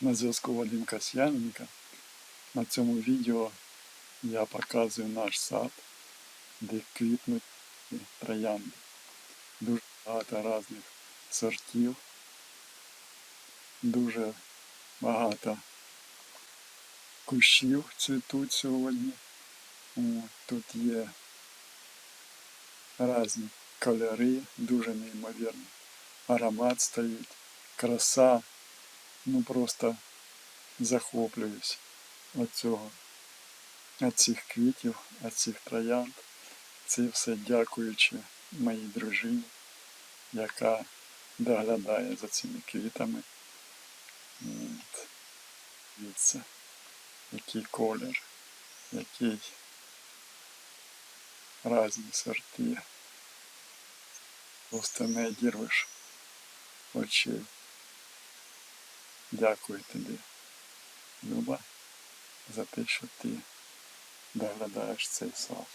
На зв'язку Вадим Касьяненко. На цьому відео я показую наш сад, де квітнуть троянди. Дуже багато різних сортів. Дуже багато кущів цвітуть сьогодні. Тут є різні кольори, дуже неймовірно. Аромат стоїть, краса. Ну просто захоплююсь від цього, від цих квітів, від цих троянд. Це все дякуючи моїй дружині, яка доглядає за цими квітами. Дивіться, який колір, який різні сорти. Просто не одірвеш очей. Дякую тобі, Люба, за те, що ти доглядаєш цей сад.